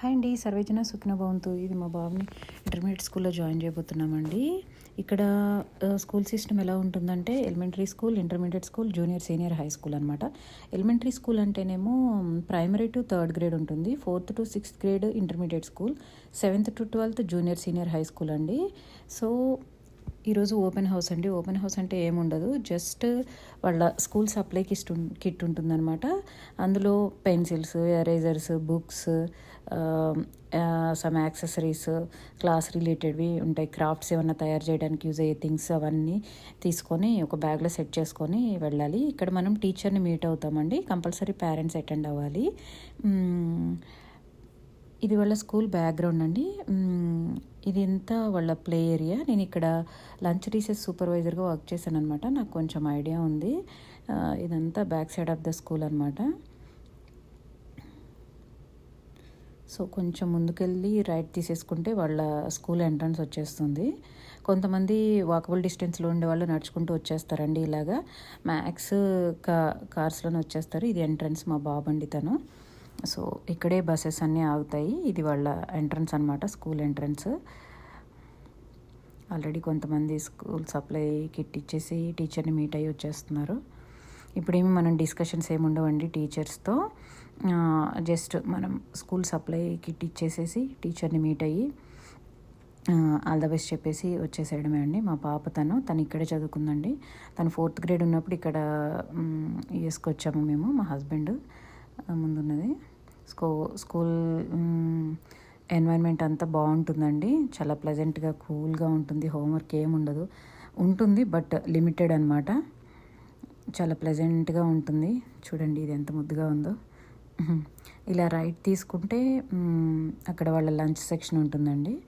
Hi అండి సర్వేజన సుఖిన భవంతు. ఇది మా బాబుని ఇంటర్మీడియట్ స్కూల్లో జాయిన్ చేయబోతున్నామండి. ఇక్కడ స్కూల్ సిస్టమ్ ఎలా ఉంటుందంటే elementary school intermediate school junior senior high school అనమాట ఎలిమెంటరీ స్కూల్ అంటేనేమో ప్రైమరీ టు థర్డ్ గ్రేడ్ ఉంటుంది. Fourth to sixth grade intermediate school. Seventh to twelfth junior senior high school అండి. So ఈరోజు open house అండి. Open house అంటే ఏముండదు. Just వాళ్ళ school supply kit kit ఉంటుందన్నమాట. అందులో pencils erasers books some accessories class రిలేటెడ్వి ఉంటాయి. క్రాఫ్ట్స్ ఏమన్నా తయారు చేయడానికి యూజ్ అయ్యే థింగ్స్ అవన్నీ తీసుకొని ఒక బ్యాగ్లో సెట్ చేసుకొని వెళ్ళాలి. ఇక్కడ మనం టీచర్ని మీట్ అవుతామండి. కంపల్సరీ పేరెంట్స్ అటెండ్ అవ్వాలి. ఇది వాళ్ళ స్కూల్ బ్యాక్గ్రౌండ్ అండి. ఇది ఎంత వాళ్ళ ప్లే ఏరియా. నేను ఇక్కడ లంచ్ రీసెస్ సూపర్వైజర్గా వర్క్ చేశాను అనమాట నాకు కొంచెం ఐడియా ఉంది. ఇదంతా back side of the school అనమాట సో కొంచెం ముందుకెళ్ళి రైట్ తీసేసుకుంటే వాళ్ళ స్కూల్ ఎంట్రన్స్ వచ్చేస్తుంది. కొంతమంది వాకబుల్ డిస్టెన్స్లో ఉండే వాళ్ళు నడుచుకుంటూ వచ్చేస్తారండి ఇలాగా. మ్యాక్స్ కా కార్స్లోనే వచ్చేస్తారు. ఇది ఎంట్రన్స్ మా బాబండి తను. సో ఇక్కడే బస్సెస్ అన్నీ ఆగుతాయి. ఇది వాళ్ళ ఎంట్రన్స్ అనమాట స్కూల్ ఎంట్రన్స్. ఆల్రెడీ కొంతమంది స్కూల్ సప్లై కిట్ ఇచ్చేసి టీచర్ని మీట్ అయ్యి వచ్చేస్తున్నారు. ఇప్పుడేమి మనం డిస్కషన్స్ ఏమి ఉండవండి టీచర్స్తో. జస్ట్ మనం స్కూల్ సప్లై కిట్ ఇచ్చేసేసి టీచర్ని మీట్ అయ్యి ఆల్ ద బెస్ట్ చెప్పేసి వచ్చేసేయడమే అండి. మా పాప తను తను ఇక్కడే చదువుకుందండి. తను ఫోర్త్ గ్రేడ్ ఉన్నప్పుడు ఇక్కడ యూఎస్కి వచ్చాము మేము మా హస్బెండ్. ముందున్నది. స్కూ స్కూల్ ఎన్వైర్న్మెంట్ అంతా బాగుంటుందండి. చాలా ప్లెజెంట్గా కూల్గా ఉంటుంది. హోంవర్క్ ఏమి ఉండదు. ఉంటుంది బట్ లిమిటెడ్ అనమాట చాలా ప్లెజెంట్గా ఉంటుంది. చూడండి ఇది ఎంత ముద్దుగా ఉందో. ఇలా రైట్ తీసుకుంటే అక్కడ వాళ్ళ లంచ్ సెక్షన్ ఉంటుందండి.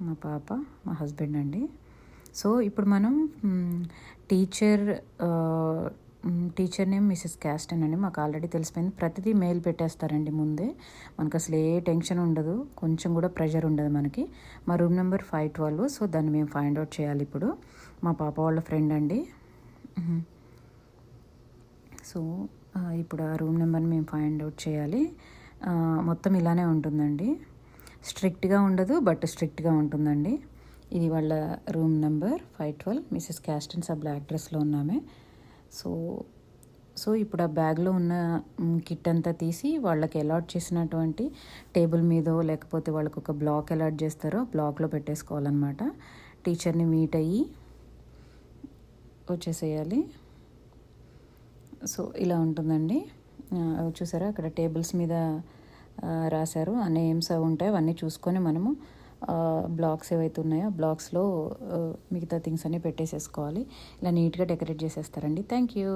మా పాప మా హస్బెండ్ అండి. సో ఇప్పుడు మనం teacher teacher name Mrs Caston అండి మాకు ఆల్రెడీ తెలిసిపోయింది. ప్రతిదీ మెయిల్ పెట్టేస్తారండి ముందే. మనకు అసలు ఏ టెన్షన్ ఉండదు. కొంచెం కూడా ప్రెషర్ ఉండదు మనకి. మా room number five twelve so దాన్ని మేము ఫైండ్ అవుట్ చేయాలి ఇప్పుడు. మా పాప వాళ్ళ ఫ్రెండ్ అండి. సో ఇప్పుడు ఆ రూమ్ నెంబర్ని మేము ఫైండ్ అవుట్ చేయాలి. మొత్తం ఇలానే ఉంటుందండి. స్ట్రిక్ట్గా ఉండదు బట్ స్ట్రిక్ట్గా ఉంటుందండి. ఇది వాళ్ళ room number five twelve Mrs Caston sub black డ్రెస్లో ఉన్నామే. సో సో ఇప్పుడు ఆ బ్యాగ్లో ఉన్న కిట్ అంతా తీసి వాళ్ళకి అలాట్ చేసినటువంటి టేబుల్ మీదో లేకపోతే వాళ్ళకి ఒక బ్లాక్ అలాట్ చేస్తారో బ్లాక్లో పెట్టేసుకోవాలన్నమాట. టీచర్ని మీట్ అయ్యి వచ్చేసేయాలి. సో ఇలా ఉంటుందండి. చూసారా? అక్కడ టేబుల్స్ మీద రాశారు. ఆ నేమ్స్ అవి ఉంటాయి. అవన్నీ చూసుకొని మనము బ్లాక్స్ ఏవైతే ఉన్నాయో బ్లాక్స్లో మిగతా థింగ్స్ అన్నీ పెట్టేసేసుకోవాలి. ఇలా నీట్గా డెకరేట్ చేసేస్తారండి. Thank you